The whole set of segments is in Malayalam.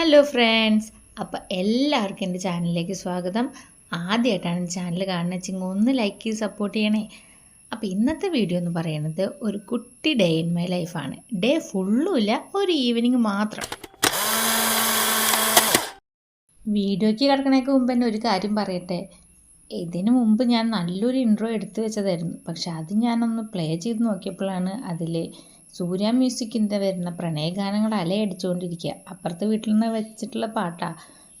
ഹലോ ഫ്രണ്ട്സ് അപ്പോൾ എല്ലാവർക്കും എന്റെ ചാനലിലേക്ക് സ്വാഗതം. ആദ്യമായിട്ടാണ് ചാനൽ കാണുന്നത് വെച്ചെങ്കിൽ ഒന്ന് ലൈക്ക് ചെയ്ത് സപ്പോർട്ട് ചെയ്യണേ. അപ്പോൾ ഇന്നത്തെ വീഡിയോ എന്ന് പറയുന്നത് ഒരു കുട്ടി ഡേ ഇൻ മൈ ലൈഫാണ് ഡേ ഫുള്ളും ഇല്ല ഒരു ഈവനിങ് മാത്രം. വീഡിയോയ്ക്ക് കിടക്കണേക്ക് മുമ്പ് തന്നെ ഒരു കാര്യം പറയട്ടെ. ഇതിന് മുമ്പ് ഞാൻ നല്ലൊരു ഇൻട്രോ എടുത്തു വെച്ചതായിരുന്നു. പക്ഷെ അത് ഞാനൊന്ന് പ്ലേ ചെയ്ത് നോക്കിയപ്പോഴാണ് അതിൽ സൂര്യ മ്യൂസിക്കിന്റെ വരുന്ന പ്രണയഗാനങ്ങൾ അലയടിച്ചുകൊണ്ടിരിക്കുക അപ്പുറത്തെ വീട്ടിൽ നിന്ന് വെച്ചിട്ടുള്ള പാട്ടാ.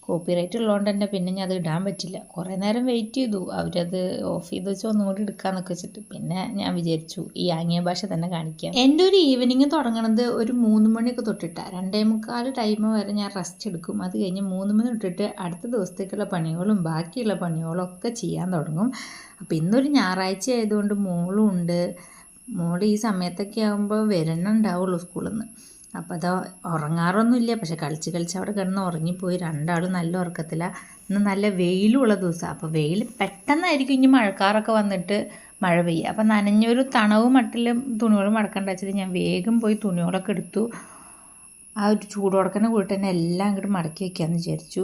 കോപ്പിറൈറ്റ് ഉള്ളതുകൊണ്ട് തന്നെ പിന്നെ ഞാൻ അത് ഇടാൻ പറ്റില്ല. കുറേ നേരം വെയിറ്റ് ചെയ്തു. അവരത് ഓഫ് ചെയ്ത് വെച്ച് ഒന്നും കൂടി എടുക്കാന്നൊക്കെ വെച്ചിട്ട്. പിന്നെ ഞാൻ വിചാരിച്ചു ഈ ആംഗ്യ ഭാഷ തന്നെ കാണിക്കാം. എന്റെ ഒരു ഈവനിങ് തുടങ്ങണത് ഒരു മൂന്ന് മണിയൊക്കെ തൊട്ടിട്ട. രണ്ടേ മുക്കാൽ ടൈം വരെ ഞാൻ റെസ്റ്റ് എടുക്കും. അത് കഴിഞ്ഞ് മൂന്ന് മണി തൊട്ടിട്ട് അടുത്ത ദിവസത്തേക്കുള്ള പണികളും ബാക്കിയുള്ള പണികളും ഒക്കെ ചെയ്യാൻ തുടങ്ങും. അപ്പോൾ ഇന്നൊരു ഞായറാഴ്ച ആയതുകൊണ്ട് മോളും ഉണ്ട് മോൾ ഈ സമയത്തൊക്കെ ആകുമ്പോൾ വരണുണ്ടാവുള്ളൂ സ്കൂളിൽ നിന്ന് അപ്പോൾ അത് ഉറങ്ങാറൊന്നുമില്ല പക്ഷെ കളിച്ച് കളിച്ച് അവിടെ കിടന്ന് ഉറങ്ങിപ്പോയി. രണ്ടാളും നല്ല ഉറക്കത്തിലാണ് ഇന്ന് നല്ല വെയിലുള്ള ദിവസമാണ് അപ്പോൾ വെയിൽ പെട്ടെന്നായിരിക്കും ഇനി മഴക്കാറൊക്കെ വന്നിട്ട് മഴ പെയ്യുക അപ്പോൾ നനഞ്ഞൊരു തണവ് മട്ടിലും തുണികൾ മടക്കണ്ട വെച്ചിട്ട് ഞാൻ വേഗം പോയി തുണികളൊക്കെ എടുത്തു. ആ ഒരു ചൂടോടക്കനെ കൂട്ടി തന്നെ എല്ലാം അങ്ങോട്ട് മടക്കി വയ്ക്കാമെന്ന് വിചാരിച്ചു.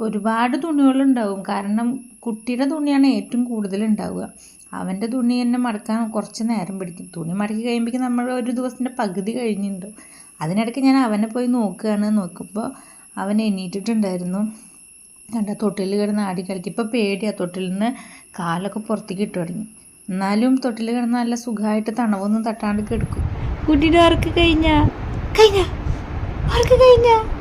ഒരുപാട് തുണികളുണ്ടാവും. കാരണം കുട്ടിയുടെ തുണിയാണ് ഏറ്റവും കൂടുതൽ ഉണ്ടാവുക. അവന്റെ തുണി തന്നെ മടക്കാൻ കുറച്ച് നേരം പിടിക്കും. തുണി മടക്കി കഴിയുമ്പോഴേക്കും നമ്മൾ ഒരു ദിവസത്തിന്റെ പകുതി കഴിഞ്ഞിട്ടുണ്ട്. അതിനിടയ്ക്ക് ഞാൻ അവനെ പോയി നോക്കുകയാണ്. നോക്കുമ്പോൾ അവൻ എണീറ്റിട്ടുണ്ടായിരുന്നു. കണ്ട തൊട്ടിൽ കിടന്ന് ആടി കളിക്കും. ഇപ്പോൾ പേടിയാണ് തൊട്ടിൽ നിന്ന് കാലൊക്കെ പുറത്തേക്ക് ഇട്ട് തുടങ്ങി. എന്നാലും തൊട്ടിൽ കിടന്ന് നല്ല സുഖമായിട്ട് തണവൊന്നും തട്ടാണ്ട് കിടക്കും. കുട്ടിയുടെ വർക്ക് കഴിഞ്ഞ? കഴിഞ്ഞ? വർക്ക് കഴിഞ്ഞ?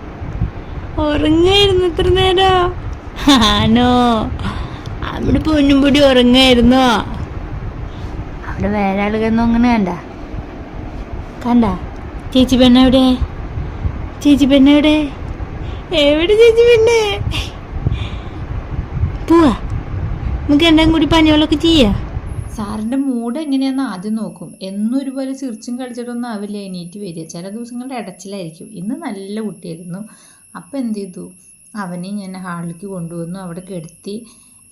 ഉറങ്ങായിരുന്നു ഇത്ര നേരം. ആണോ അവിടെ പൊന്നും പൊടി ഉറങ്ങായിരുന്നോ? അവിടെ വേറെ ആളുകളൊന്നും അങ്ങനെ കണ്ട. കണ്ട? ചേച്ചി പെണ്ണ എവിടെ? ചേച്ചി പെണ്ണ എവിടെ? എവിടെ ചേച്ചി പെണ്ണെ? പോവാ. നമുക്ക് രണ്ടും കൂടി പനികളൊക്കെ ചെയ്യാം. സാറിന്റെ മൂഡ് എങ്ങനെയാന്ന് ആദ്യം നോക്കും. എന്നും ഒരുപോലെ ചിരിച്ചും കളിച്ചിട്ടൊന്നും ആവില്ല എണീറ്റ് വരിക. ചില ദിവസങ്ങളുടെ ഇടച്ചിലായിരിക്കും. ഇന്ന് നല്ല കുട്ടിയായിരുന്നു. അപ്പം എന്ത് ചെയ്തു? അവനെ ഞാൻ ഹാളിലേക്ക് കൊണ്ടുവന്നു. അവിടെ കെടുത്തി.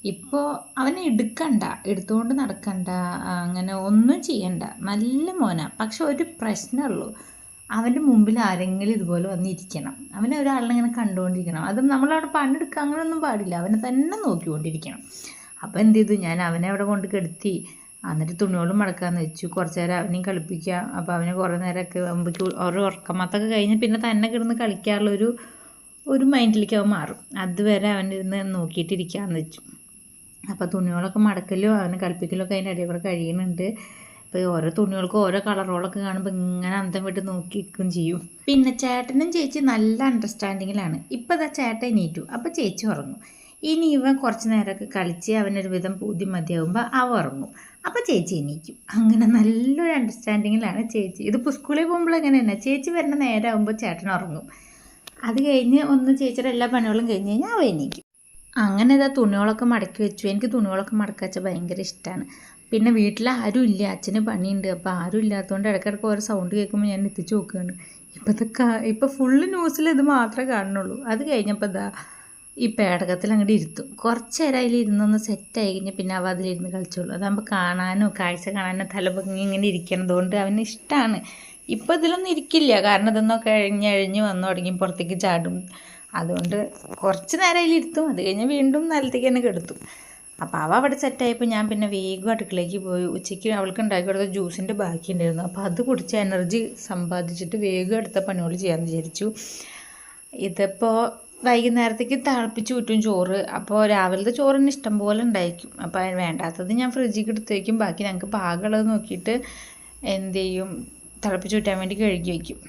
ഇപ്പോൾ അവനെ എടുക്കണ്ട. എടുത്തുകൊണ്ട് നടക്കണ്ട. അങ്ങനെ ഒന്നും ചെയ്യണ്ട. നല്ല മോന. പക്ഷെ ഒരു പ്രശ്നമുള്ളൂ അവന്റെ മുമ്പിൽ ആരെങ്കിലും ഇതുപോലെ വന്നിരിക്കണം. അവനെ ഒരാളിനെ കണ്ടുകൊണ്ടിരിക്കണം. അത് നമ്മളവിടെ പണിയെടുക്കുക അങ്ങനെയൊന്നും പാടില്ല. അവനെ തന്നെ നോക്കിക്കൊണ്ടിരിക്കണം. അപ്പോൾ എന്ത് ചെയ്തു? ഞാൻ അവനെ അവിടെ കൊണ്ട് കെടുത്തി. എന്നിട്ട് തുണികളും മടക്കാന്ന് വെച്ചു. കുറച്ച് നേരം അവനെയും കളിപ്പിക്കുക അപ്പോൾ അവനെ കുറേ നേരമൊക്കെ ആകുമ്പോഴേക്കും ഓരോ ഉറക്കമത്തൊക്കെ കഴിഞ്ഞ് പിന്നെ തന്നെ കിടന്ന് കളിക്കാനുള്ളൊരു ഒരു മൈൻഡിലേക്ക് അവൻ മാറും. അതുവരെ അവനിരുന്ന് നോക്കിയിട്ടിരിക്കാമെന്ന് വെച്ചു. അപ്പോൾ തുണികളൊക്കെ മടക്കലും അവനെ കളിപ്പിക്കലും ഒക്കെ അതിന്റെ ഇടയിൽ കൂടെ കഴിയുന്നുണ്ട്. അപ്പോൾ ഓരോ തുണികൾക്കും ഓരോ കളറുകളൊക്കെ കാണുമ്പോൾ ഇങ്ങനെ അന്തം വിട്ട് നോക്കി നിൽക്കുകയും ചെയ്യും. പിന്നെ ചേട്ടനും ചേച്ചി നല്ല അണ്ടർസ്റ്റാൻഡിങ്ങിലാണ് ഇപ്പോൾ അതാ ചേട്ടൻ എണീറ്റു. അപ്പോൾ ചേച്ചി ഉറങ്ങും. ഇനി ഇവൻ കുറച്ച് നേരമൊക്കെ കളിച്ച് അവനൊരു വിധം പൂതി മതിയാകുമ്പോൾ അവ ഉറങ്ങും. അപ്പോൾ ചേച്ചി എണീക്കും അങ്ങനെ നല്ലൊരു അണ്ടർസ്റ്റാൻഡിങ്ങിലാണ് ചേച്ചി. ഇതിപ്പോൾ സ്കൂളിൽ പോകുമ്പോൾ എങ്ങനെയാണ് ചേച്ചി വരുന്ന നേരമാകുമ്പോൾ ചേട്ടൻ ഉറങ്ങും. അത് കഴിഞ്ഞ് ഒന്ന് ചേച്ചിയുടെ എല്ലാ പണികളും കഴിഞ്ഞ് കഴിഞ്ഞാൽ അവ എണീക്കും. അങ്ങനെ ഇതാ തുണികളൊക്കെ മടക്കി വെച്ചു. എനിക്ക് തുണികളൊക്കെ മടക്കി വെച്ചാൽ ഭയങ്കര ഇഷ്ടമാണ് പിന്നെ വീട്ടിൽ ആരും ഇല്ല. അച്ഛന് പണിയുണ്ട്. അപ്പോൾ ആരും ഇല്ലാത്തതുകൊണ്ട് ഇടയ്ക്കിടയ്ക്ക് ഓരോ സൗണ്ട് കേൾക്കുമ്പോൾ ഞാൻ എത്തിച്ച് നോക്കുകയാണ് ഇത് ഇപ്പോൾ ഫുള്ള് ന്യൂസിൽ ഇത് മാത്രമേ കാണുന്നുള്ളൂ. അത് കഴിഞ്ഞപ്പോൾ ഇതാ ഈ പേടകത്തിൽ അങ്ങോട്ട് ഇരുത്തും. കുറച്ച് നേരം അതിൽ ഇരുന്നൊന്ന് സെറ്റായി കഴിഞ്ഞാൽ പിന്നെ അവ അതിലിരുന്ന് കളിച്ചോളൂ. അതാകുമ്പോൾ കാണാനോ കാഴ്ച കാണാനോ തലപൊങ്ങി ഇങ്ങനെ ഇരിക്കണതുകൊണ്ട് അവന് ഇഷ്ടമാണ് ഇപ്പോൾ ഇതിലൊന്നും ഇരിക്കില്ല. കാരണം ഇതൊന്നൊക്കെ കഴിഞ്ഞ് കഴിഞ്ഞ് വന്നു തുടങ്ങി പുറത്തേക്ക് ചാടും. അതുകൊണ്ട് കുറച്ച് നേരം അതിലിരുത്തും അത് കഴിഞ്ഞ് വീണ്ടും നിലത്തേക്ക് തന്നെ കെടുത്തും. അപ്പോൾ അവ അവിടെ സെറ്റായപ്പോൾ ഞാൻ പിന്നെ വേഗം അടുക്കളയ്ക്ക് പോയി. ഉച്ചയ്ക്ക് അവൾക്ക് ഉണ്ടാക്കി കൊടുത്ത ജ്യൂസിന്റെ ബാക്കി ഉണ്ടായിരുന്നു. അപ്പോൾ അത് കുടിച്ച് എനർജി സമ്പാദിച്ചിട്ട് വേഗം അടുത്ത പണികൾ ചെയ്യാമെന്ന് വിചാരിച്ചു. ഇതിപ്പോൾ വൈകുന്നേരത്തേക്ക് തിളപ്പിച്ച് ചുറ്റും ചോറ്. അപ്പോൾ രാവിലത്തെ ചോറിന് ഇഷ്ടം പോലെ ഉണ്ടായിരിക്കും. അപ്പോൾ വേണ്ടാത്തത് ഞാൻ ഫ്രിഡ്ജിൽ എടുത്തേക്കും ബാക്കി ഞങ്ങൾക്ക് പാകമുള്ളത് നോക്കിയിട്ട് എന്ത് ചെയ്യും? തിളപ്പിച്ച് കിട്ടാൻ വേണ്ടി കഴുകി വയ്ക്കും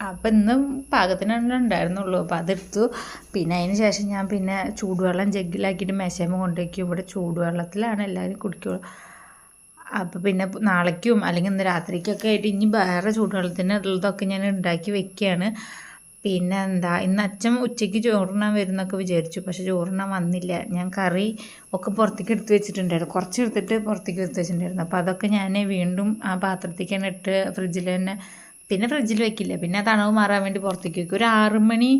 അപ്പം ഇന്നും പാകത്തിനെണ്ണ ഉണ്ടായിരുന്നുള്ളൂ. അപ്പോൾ അതെടുത്തു. പിന്നെ അതിന് ശേഷം ഞാൻ പിന്നെ ചൂടുവെള്ളം ജഗ്ഗിലാക്കിയിട്ട് മെശേമ കൊണ്ടുവയ്ക്കും ഇവിടെ ചൂടുവെള്ളത്തിലാണ് എല്ലാവരും കുടിക്കുക. അപ്പോൾ പിന്നെ നാളേക്കും അല്ലെങ്കിൽ ഇന്ന് രാത്രിക്കൊക്കെ ആയിട്ട് ഇനി വേറെ ചൂടുവെള്ളത്തിന് ഉള്ളതൊക്കെ ഞാൻ ഉണ്ടാക്കി വെക്കുകയാണ്. പിന്നെ എന്താ ഇന്ന് അച്ഛൻ ഉച്ചയ്ക്ക് ചോറുണ്ണാൻ വരുന്നൊക്കെ വിചാരിച്ചു. പക്ഷെ ചോറുണ്ണാൻ വന്നില്ല. ഞാൻ കറി ഒക്കെ പുറത്തേക്ക് എടുത്ത് വെച്ചിട്ടുണ്ടായിരുന്നു. കുറച്ച് എടുത്തിട്ട് പുറത്തേക്ക് എടുത്ത് വെച്ചിട്ടുണ്ടായിരുന്നു. അപ്പോൾ അതൊക്കെ ഞാൻ വീണ്ടും ആ പാത്രത്തേക്ക് തന്നെ ഇട്ട് ഫ്രിഡ്ജിൽ തന്നെ പിന്നെ ഫ്രിഡ്ജിൽ വെക്കില്ല. പിന്നെ തണവ് മാറാൻ വേണ്ടി പുറത്തേക്ക് വെക്കും. ഒരു ആറ് മണി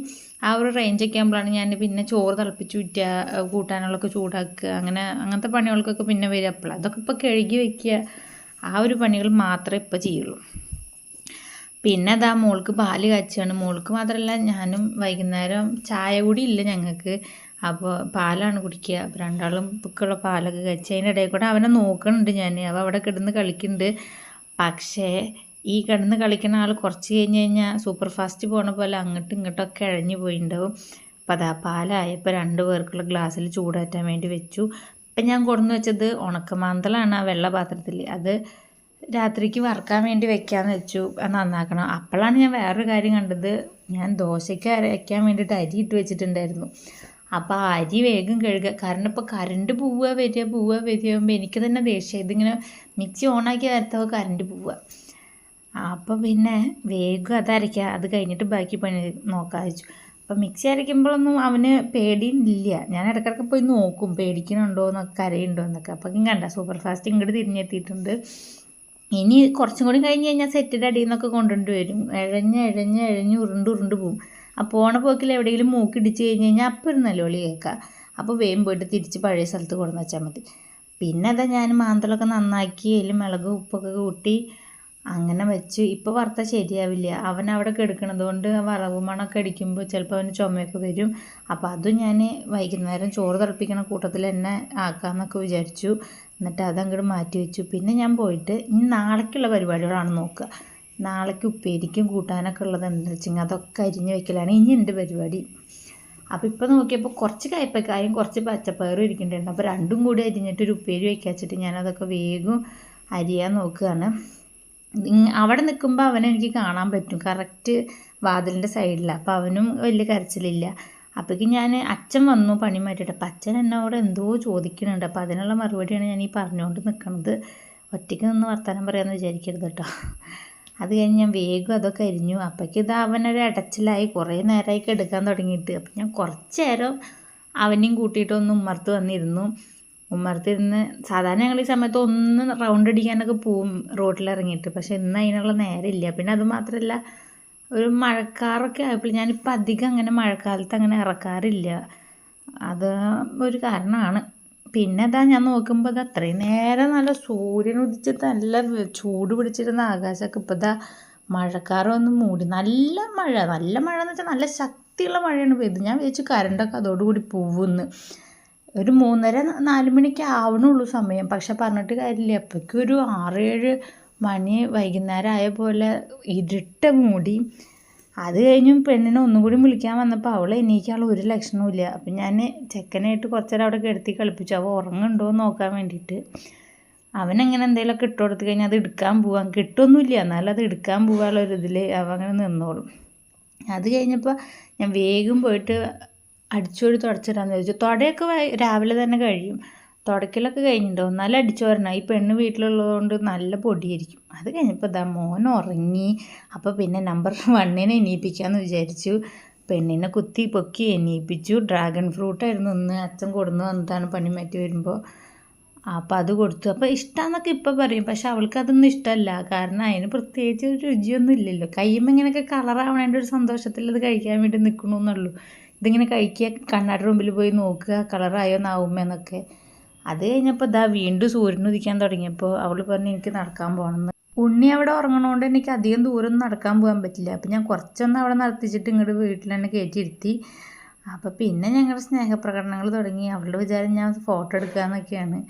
ആ ഒരു റേഞ്ചൊക്കെ ആകുമ്പോഴാണ് ഞാൻ പിന്നെ ചോറ് തിളപ്പിച്ച് ഊറ്റുക കൂട്ടാനുള്ളതൊക്കെ ചൂടാക്കുക അങ്ങനെ അങ്ങനത്തെ പണികൾക്കൊക്കെ പിന്നെ വരിക. അപ്പോൾ അതൊക്കെ ഇപ്പോൾ കഴുകി വെക്കുക. ആ ഒരു പണികൾ മാത്രമേ ഇപ്പോൾ ചെയ്യുള്ളൂ. പിന്നെ അതാ മോൾക്ക് പാൽ കാച്ചാണ്. മോൾക്ക് മാത്രമല്ല ഞാനും വൈകുന്നേരം ചായ കൂടി ഇല്ല ഞങ്ങൾക്ക് അപ്പോൾ പാലാണ് കുടിക്കുക. അപ്പോൾ രണ്ടാളും ബുക്കുള്ള പാലൊക്കെ കഴിച്ച് അതിന്റെ ഇടയിൽ കൂടെ അവനെ നോക്കുന്നുണ്ട് ഞാൻ. അവ അവിടെ കിടന്ന് കളിക്കുന്നുണ്ട്. പക്ഷേ ഈ കിടന്ന് കളിക്കുന്ന ആൾ കുറച്ച് കഴിഞ്ഞ് കഴിഞ്ഞാൽ സൂപ്പർ ഫാസ്റ്റ് പോണ പോലെ അങ്ങോട്ടും ഇങ്ങോട്ടൊക്കെ ഇഴഞ്ഞു പോയിണ്ടാവും. അപ്പോൾ അതാ പാലായപ്പോൾ രണ്ട് പേർക്കുള്ള ഗ്ലാസ്സിൽ ചൂടാറ്റാൻ വേണ്ടി വെച്ചു. ഇപ്പം ഞാൻ കൊടുന്ന് വെച്ചത് ഉണക്കമാന്തലാണ് ആ വെള്ള പാത്രത്തിൽ അത് രാത്രിക്ക് വറക്കാൻ വേണ്ടി വെക്കാന്ന് വെച്ചു. നന്നാക്കണം. അപ്പോഴാണ് ഞാൻ വേറൊരു കാര്യം കണ്ടത്. ഞാൻ ദോശയ്ക്ക് അരയ്ക്കാൻ വേണ്ടിയിട്ട് അരി ഇട്ട് വെച്ചിട്ടുണ്ടായിരുന്നു. അപ്പോൾ ആ അരി വേഗം കഴുകുക കാരണം ഇപ്പോൾ കറണ്ട് പോവുക വരിക പോവുക വരികയാകുമ്പോൾ എനിക്ക് തന്നെ ദേഷ്യം. ഇതിങ്ങനെ മിക്സി ഓണാക്കി വരത്തവ കറണ്ട് പോവുക. അപ്പോൾ പിന്നെ വേഗം അത് അരയ്ക്കുക അത് കഴിഞ്ഞിട്ട് ബാക്കി പണി നോക്കാൻ വെച്ചു. അപ്പം മിക്സി അരയ്ക്കുമ്പോഴൊന്നും അവന് പേടിയില്ല. ഞാൻ ഇടയ്ക്കിടയ്ക്ക് പോയി നോക്കും. പേടിക്കണുണ്ടോ എന്നൊക്കെ കരയുണ്ടോ എന്നൊക്കെ അപ്പം കണ്ട സൂപ്പർ ഫാസ്റ്റ് ഇങ്ങോട്ട് തിരിഞ്ഞെത്തിയിട്ടുണ്ട്. ഇനി കുറച്ചും കൂടി കഴിഞ്ഞ് കഴിഞ്ഞാൽ സെറ്റിന്റെ അടിയിൽ നിന്നൊക്കെ കൊണ്ടുവരേണ്ടി വരും. എഴഞ്ഞ് എഴഞ്ഞ് എഴഞ്ഞ് ഉരുണ്ട് ഉരുണ്ട് പോവും. ആ പോണ പോക്കിൽ എവിടെയെങ്കിലും മൂക്കിടിച്ച് കഴിഞ്ഞ് കഴിഞ്ഞാൽ അപ്പം ഒരു നിലവിളി കേൾക്കാം. അപ്പോൾ വേഗം പോയിട്ട് തിരിച്ച് പഴയ സ്ഥലത്ത് കൊണ്ടുവന്ന് വെച്ചാൽ മതി. പിന്നെ അതാ ഞാൻ മാന്തളൊക്കെ നന്നാക്കി അതിൽ മുളക് ഉപ്പൊക്കെ കൂട്ടി അങ്ങനെ വെച്ച്. ഇപ്പോൾ വറുത്ത ശരിയാവില്ല. അവൻ അവിടെ കിടക്കണത് കൊണ്ട് വറവ് മണമൊക്കെ അടിക്കുമ്പോൾ ചിലപ്പോൾ അവന് ചുമയൊക്കെ വരും. അപ്പോൾ അതും ഞാൻ വൈകുന്നേരം ചോറ് തിളപ്പിക്കണ കൂട്ടത്തിൽ തന്നെ ആക്കാമെന്നൊക്കെ വിചാരിച്ചു. എന്നിട്ട് അതങ്ങോട്ട് മാറ്റി വെച്ചു. പിന്നെ ഞാൻ പോയിട്ട് ഇനി നാളേക്കുള്ള പരിപാടികളാണ് നോക്കുക നാളേക്ക് ഉപ്പേരിക്കും കൂട്ടാനൊക്കെ ഉള്ളത് എന്താ വെച്ചെങ്കിൽ അതൊക്കെ അരിഞ്ഞ് വെക്കലാണ് ഇനി എന്റെ പരിപാടി. അപ്പോൾ ഇപ്പോൾ നോക്കിയപ്പോൾ കുറച്ച് കയ്പക്കായും കുറച്ച് പച്ചപ്പയറും ഇരിക്കുന്നുണ്ടായിരുന്നു അപ്പോൾ രണ്ടും കൂടി അരിഞ്ഞിട്ട് ഒരു ഉപ്പേരി വയ്ക്കാച്ചിട്ട് ഞാനതൊക്കെ വേഗം അരിയാൻ നോക്കുകയാണ് അവിടെ നിൽക്കുമ്പോൾ അവനെ എനിക്ക് കാണാൻ പറ്റും. കറക്റ്റ് വാതിലിന്റെ സൈഡിലാണ് അപ്പോൾ അവനും വലിയ കരച്ചിലില്ല. അപ്പോഴേക്കും ഞാൻ അച്ഛൻ വന്നു പണി മാറ്റിയിട്ട്. അപ്പം അച്ഛൻ എന്നോട് എന്തോ ചോദിക്കുന്നുണ്ട്. അപ്പോൾ അതിനുള്ള മറുപടിയാണ് ഞാൻ ഈ പറഞ്ഞുകൊണ്ട് നിൽക്കുന്നത് ഒറ്റയ്ക്ക് നിന്ന് വർത്തമാനം പറയാമെന്ന് വിചാരിക്കരുത് കേട്ടോ അത് കഴിഞ്ഞ് ഞാൻ വേഗം അതൊക്കെ അരിഞ്ഞു അപ്പോഴേക്കും ഇത് അവനൊരു അടച്ചിലായി. കുറേ നേരമായി എടുക്കാൻ തുടങ്ങിയിട്ട്. അപ്പം ഞാൻ കുറച്ച് നേരം അവനെയും കൂട്ടിയിട്ട് ഒന്ന് ഉമ്മർത്ത് വന്നിരുന്നു. ഉമ്മർത്തിരുന്ന് സാധാരണ ഞങ്ങൾ ഈ സമയത്ത് ഒന്ന് റൗണ്ട് അടിക്കാനൊക്കെ പോവും റോഡിലിറങ്ങിയിട്ട് പക്ഷേ ഇന്ന് അതിനുള്ള നേരമില്ല പിന്നെ അത് മാത്രമല്ല ഒരു മഴക്കാറൊക്കെ ആയപ്പോൾ ഞാനിപ്പോൾ അധികം അങ്ങനെ മഴക്കാലത്ത് അങ്ങനെ ഇറക്കാറില്ല. അത് ഒരു കാരണമാണ്. പിന്നെ അതാ ഞാൻ നോക്കുമ്പോൾ അത് അത്രയും നേരം നല്ല സൂര്യൻ ഉദിച്ചിട്ട് നല്ല ചൂട് പിടിച്ചിരുന്ന ആകാശമൊക്കെ ഇപ്പോൾ ഇതാ മഴക്കാറ് വന്ന് മൂടി. നല്ല മഴ നല്ല മഴ എന്ന് വെച്ചാൽ നല്ല ശക്തിയുള്ള മഴയാണ് പെയ്ത് ഞാൻ വിചാരിച്ചു കറണ്ടൊക്കെ അതോടുകൂടി പോവുമെന്ന് ഒരു മൂന്നര നാല് മണിക്ക് ആവണുള്ളൂ സമയം. പക്ഷെ പറഞ്ഞിട്ട് കാര്യമില്ല. അപ്പോഴേക്കും ഒരു ആറ് ഏഴ് മണി വൈകുന്നേരം ആയ പോലെ ഇരുട്ട മൂടി. അത് കഴിഞ്ഞും പെണ്ണിനെ ഒന്നും കൂടി വിളിക്കാൻ വന്നപ്പോൾ അവൾ എണീക്കാനുള്ള ഒരു ലക്ഷണവും ഇല്ല. അപ്പം ഞാൻ ചെക്കനായിട്ട് കുറച്ച് നേരം അവിടെ കിടത്തി കളിപ്പിച്ചു. അവ ഉറങ്ങുന്നുണ്ടോ എന്ന് നോക്കാൻ വേണ്ടിയിട്ട്. അവനങ്ങനെ എന്തെങ്കിലുമൊക്കെ ഇട്ട് കൊടുത്തു കഴിഞ്ഞാൽ അത് എടുക്കാൻ പോവാൻ കിട്ടുമൊന്നുമില്ല എന്നാലും അത് എടുക്കാൻ പോകാനുള്ള ഒരു ഇതിൽ അവ അങ്ങനെ നിന്നോളും. അത് കഴിഞ്ഞപ്പോൾ ഞാൻ വേഗം പോയിട്ട് അടിച്ചോടി തുടച്ചിടാന്ന് ചോദിച്ചു തുടയൊക്കെ രാവിലെ തന്നെ കഴിയും. തുടക്കിലൊക്കെ കഴിഞ്ഞിട്ടുണ്ടാവും നല്ല അടിച്ചു വരണം ഈ പെണ്ണ് വീട്ടിലുള്ളതുകൊണ്ട് നല്ല പൊടിയായിരിക്കും. അത് കഴിഞ്ഞപ്പോൾ ഇതാ മോൻ ഉറങ്ങി. അപ്പോൾ പിന്നെ നമ്പർ വണ്ണിനെ എണീപ്പിക്കാമെന്ന് വിചാരിച്ചു. പെണ്ണിനെ കുത്തി പൊക്കി എണീപ്പിച്ചു. ഡ്രാഗൺ ഫ്രൂട്ടായിരുന്നു ഇന്ന് അച്ഛൻ കൊടുന്നു വന്നതാണ് പണി മാറ്റി വരുമ്പോൾ അപ്പോൾ അത് കൊടുത്തു. അപ്പോൾ ഇഷ്ടമെന്നൊക്കെ ഇപ്പോൾ പറയും. പക്ഷെ അവൾക്ക് അതൊന്നും ഇഷ്ടമല്ല കാരണം അതിന് പ്രത്യേകിച്ച് ഒരു രുചിയൊന്നും ഇല്ലല്ലോ. കയ്യുമ്പോൾ ഇങ്ങനെയൊക്കെ കളറാവണേന്റെ ഒരു സന്തോഷത്തിൽ അത് കഴിക്കാൻ വേണ്ടി നിൽക്കണമെന്നുള്ളൂ ഇതിങ്ങനെ കഴിക്കുക കണ്ണാടി റൂമിൽ പോയി നോക്കുക കളറായോ നാവുമെന്നൊക്കെ അത് കഴിഞ്ഞപ്പോൾ ഇതാ വീണ്ടും സൂര്യൻ ഉദിക്കാൻ തുടങ്ങിയപ്പോൾ അവൾ പറഞ്ഞു എനിക്ക് നടക്കാൻ പോകണമെന്ന് ഉണ്ണി അവിടെ ഉറങ്ങണോണ്ട് എനിക്ക് അധികം ദൂരം നടക്കാൻ പോകാൻ പറ്റില്ല. അപ്പം ഞാൻ കുറച്ചൊന്ന് അവിടെ നടത്തിച്ചിട്ട് ഇങ്ങോട്ട് വീട്ടിൽ തന്നെ കയറ്റിയിരുത്തി അപ്പോൾ പിന്നെ ഞങ്ങളുടെ സ്നേഹപ്രകടനങ്ങൾ തുടങ്ങി. അവളുടെ വിചാരം ഞാൻ ഫോട്ടോ എടുക്കാമെന്നൊക്കെയാണ്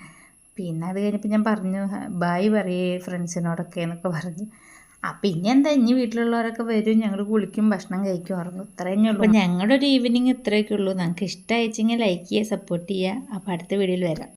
പിന്നെ അത് കഴിഞ്ഞപ്പോൾ ഞാൻ പറഞ്ഞു ബായ് പറയേ ഫ്രണ്ട്സിനോടൊക്കെ എന്നൊക്കെ പറഞ്ഞു. അപ്പം ഇനി എന്താ ഇനി വീട്ടിലുള്ളവരൊക്കെ വരും ഞങ്ങൾ കുളിക്കും ഭക്ഷണം കഴിക്കും ഉറങ്ങും. ഇത്രയേ ഉള്ളൂ. ഞങ്ങളുടെ ഒരു ഈവനിങ് ഇത്രയൊക്കെ ഉള്ളൂ. നിങ്ങൾക്ക് ഇഷ്ടമായിച്ചെങ്കിൽ ലൈക്ക് ചെയ്യുക സപ്പോർട്ട് ചെയ്യുക. അപ്പോൾ അടുത്ത വീഡിയോയിൽ വരാം.